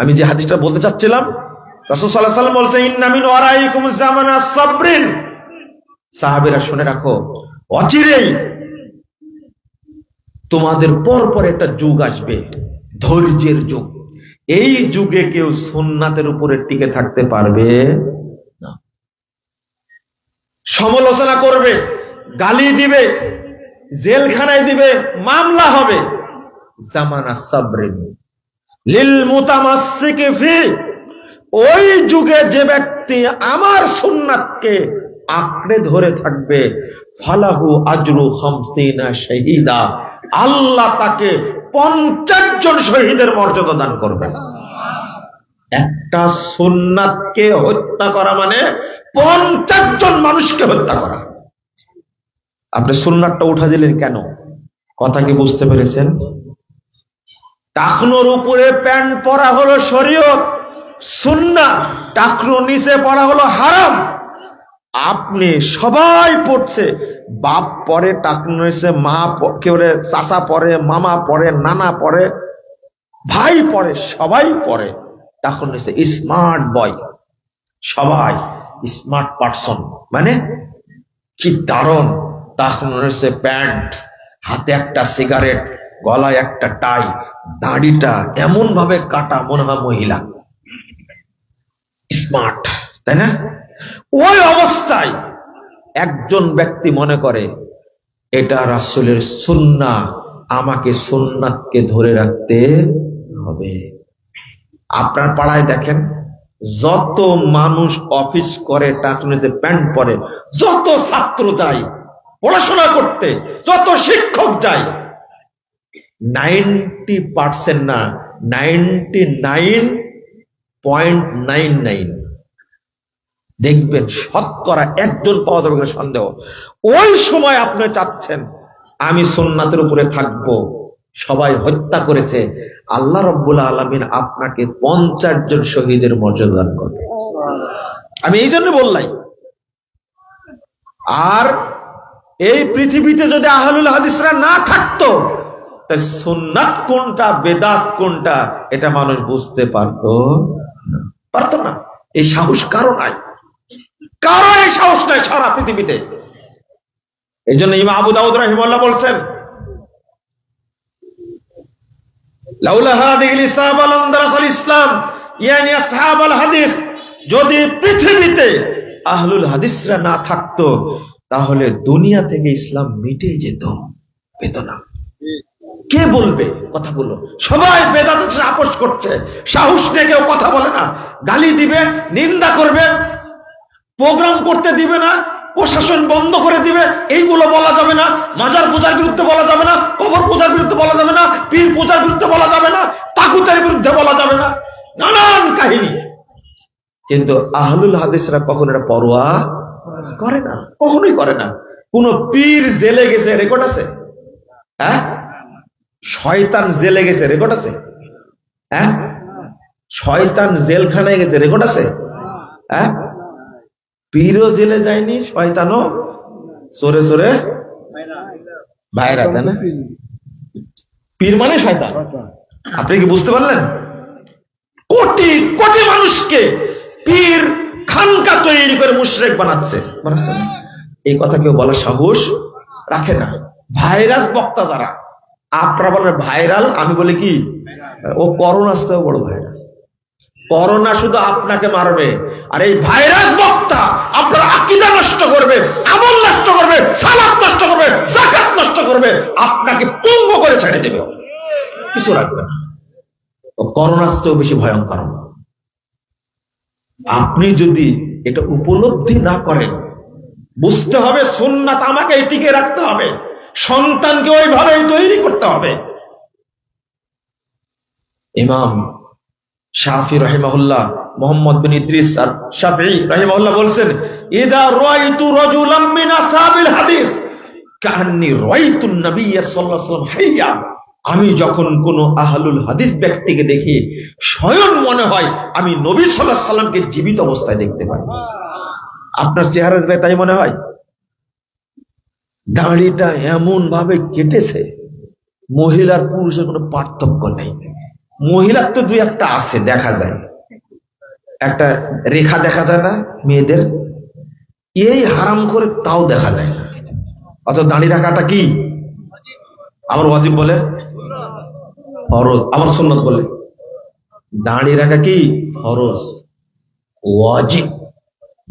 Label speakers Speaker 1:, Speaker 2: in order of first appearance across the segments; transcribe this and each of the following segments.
Speaker 1: আমি যে হাদিসটা বলতে চাচ্ছিলাম সাহাবীরা শুনে রাখো, অচিরেই তোমাদের পর পর একটা যুগ আসবে, ধৈর্যের যুগ। এই যুগে কেউ সুন্নাতের উপরে টিকে থাকতে পারবে না। সমালোচনা করবে, গালি দিবে, জেলখানায় দিবে, মামলা হবে। জামানা সাবরিন। লিল মুতামাসসিকি ফি ওই যুগে যে ব্যক্তি আমার সুন্নাতকে আঁকড়ে ধরে থাকবে, ফালাহু আজরু খামসিনা শাহিদা, আল্লাহ তাকে পঞ্চাশ জন শহীদের মর্যাদা দান একটা সুন্নাতকে হত্যা করা মানে পঞ্চাশ জন মানুষকে হত্যা করা। আপনি সুন্নাতটা উঠা দিলেন কেন? কথা কি বুঝতে পেরেছেন? টাকনোর উপরে প্যান্ট পরা হলো শরীয়ত, সুন্না। টাকনো নিচে পড়া হলো হারাম। আপনি সবাই পড়ছে। বাপ পরে টাকনো নিচে মা কেউ চাচা পরে, মামা পরে, নানা পরে, ভাই পরে, সবাই পরে। টাকনো নিচে স্মার্ট বয় সবাই স্মার্ট পার্সন মানে কি দারুণ। টাকনো নিচে প্যান্ট, হাতে একটা সিগারেট গলায় একটা টাই দাড়িটা এমন ভাবে কাটা মনে হয় মহিলা। স্মার্ট তাই না? ওই অবস্থায় একজন ব্যক্তি মনে করে, এটা রাসূলের সুন্না, আমাকে সুন্নাতকে ধরে রাখতে হবে। আপনার পাড়ায় দেখেন, যত মানুষ অফিস করে টাকনুতে প্যান্ট পরে, যত ছাত্র যায়, পড়াশোনা করতে, যত শিক্ষক যায় নাইনটি পার্সেন্ট না, ninety nine point nine nine. দেখবেন শতকরা একজন পাওয়া যাবে সন্দেহ। ওই সময় আপনি চাচ্ছেন, আমি সোননাথের উপরে থাকব, সবাই হত্যা করেছে, আল্লাহ রব্বুল আলমিন আপনাকে পঞ্চাশ জন শহীদের মর্যাদা দান করবে। আমি এই জন্য বললাই। আর এই পৃথিবীতে যদি আহলুল হাদিসরা না থাকতো তাই সুন্নাত কোনটা, বেদাত কোনটা, এটা মানুষ বুঝতে পারতো। পারতো না। এই সাহস কারও নাই। কারও এই সাহস নাই সারা পৃথিবীতে। এই জন্য ইমা আবু দাউদ রহিমাল্লাহ বলছেন ইসলাম যদি পৃথিবীতে আহলুল হাদিসরা না থাকতো, তাহলে দুনিয়া থেকে ইসলাম মিটে যেত, পেত না। কে বলবে? কথা কথাগুলো সবাই বেদাতে আপোষ করছে। সাহস নিয়ে কেউ কথা বলে না। গালি দিবে, নিন্দা করবে, প্রোগ্রাম করতে দিবে না, প্রশাসন বন্ধ করে দিবে, এইগুলো বলা যাবে না, মাজার পূজার বিরুদ্ধে বলা যাবে না, কবর পূজার বিরুদ্ধে বলা যাবে না, পীর পূজার বিরুদ্ধে বলা যাবে না, তাকুতের বিরুদ্ধে বলা যাবে না, নানান কাহিনী। কিন্তু আহলুল হাদিসরা কখন এটা পরোয়া করে না, কখনোই করে না। কোন পীর জেলে গেছে রেকর্ড আছে? হ্যাঁ? শয়তান জেলে গেছে রেকর্ড আছে? হ্যাঁ? শয়তান জেলখানায় গেছে রেকর্ড আছে? হ্যাঁ? পীরও জেলে যায়নি, শয়তানও সরে সরে তাই না? পীর মানে শয়তান। আপনি কি বুঝতে পারলেন? কোটি কোটি মানুষকে পীর খানকা তৈরি করে মুশরেক বানাচ্ছে। বানাচ্ছে এই কথা কেউ বলার সাহস রাখে না। ভাইরাস বক্তা যারা আপনারা বলেন ভাইরাল, আমি বলি কি? ও চেয়েও বড় ভাইরাস। করোনা শুধু আপনাকে মারবে, আর এই ভাইরাস বক্তা আপনার আকিদা নষ্ট করবে, আমল নষ্ট করবে, সালাত নষ্ট করবে জাকাত নষ্ট করবে, আপনাকে পঙ্গ করে ছেড়ে দেবে কিছু রাখবে না। করোনার চেয়েও বেশি ভয়ঙ্কর। আপনি যদি এটা উপলব্ধি না করেন, বুঝতে হবে সুন্নাত আমাকে টিকে রাখতে হবে। সন্তানকে ওইভাবেই তৈরি করতে হবে। ইমাম শাফি রহিমাহুল্লাহ, মোহাম্মদ বিন ইদ্রিস আর শাফি রহিমাহুল্লাহ বলছেন, ইদা রাইতু রাজুলাম হাদিস আমি যখন কোন আহলুল হাদিস ব্যক্তিকে দেখি, স্বয়ং মনে হয় আমি নবী আলাইহি সাল্লামকে জীবিত অবস্থায় দেখতে পাই। আপনার চেহারা তাই মনে হয়? দাড়িটা এমন ভাবে কেটেছে, মহিলার পুরুষের কোনো পার্থক্য নেই। মহিলার তো দুই একটা আছে, দেখা যায়। একটা রেখা দেখা যায় না মেয়েদের, এই হারাম করে তাও দেখা যায় না। অত দাঁড়িয়ে রাখাটা কি? আবার ওয়াজিব বলে? ফরজ। আবার সুন্নত বলে? দাঁড়িয়ে রাখা কি? ফরজ। ওয়াজিব।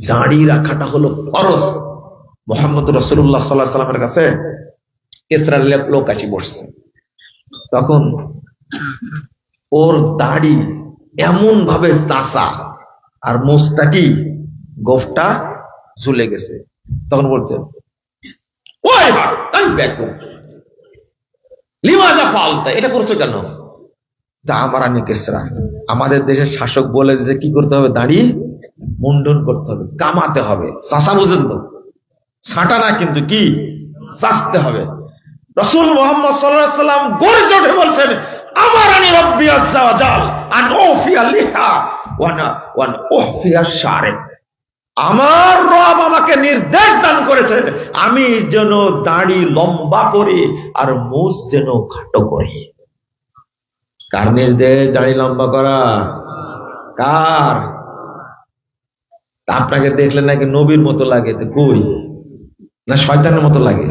Speaker 1: দাঁড়িয়ে রাখাটা হলো ফরজ। মোহাম্মদ রসুল্লাহ সাল্লাহ সাল্লামের কাছে কেসরার লোক আসি বসছে। তখন ওর দাড়ি এমন ভাবে চাষা আর মোষটা কি? গোফটা ঝুলে গেছে। তখন বলতেন এটা করছ কেন? আমার আমি কেসরা। আমাদের দেশের শাসক বলে যে কি করতে হবে? দাঁড়িয়ে মুন্ডন করতে হবে, কামাতে হবে। চাষা বুঝেন তো। ছাঁটা না কিন্তু কি? চাষতে হবে। রসুল মোহাম্মদ সাল্লাম গর্জে উঠে বলছেন আমার আনি রব্বি শারে। আমার রব আমাকে নির্দেশ দান করেছেন, আমি যেন দাড়ি লম্বা করি আর মুখ যেন খাটো করি। কার নির্দেশ দাড়ি লম্বা করা? কার? আপনাকে দেখলে নাকি নবীর মতো লাগে কই? না শয়তানের মতো লাগে।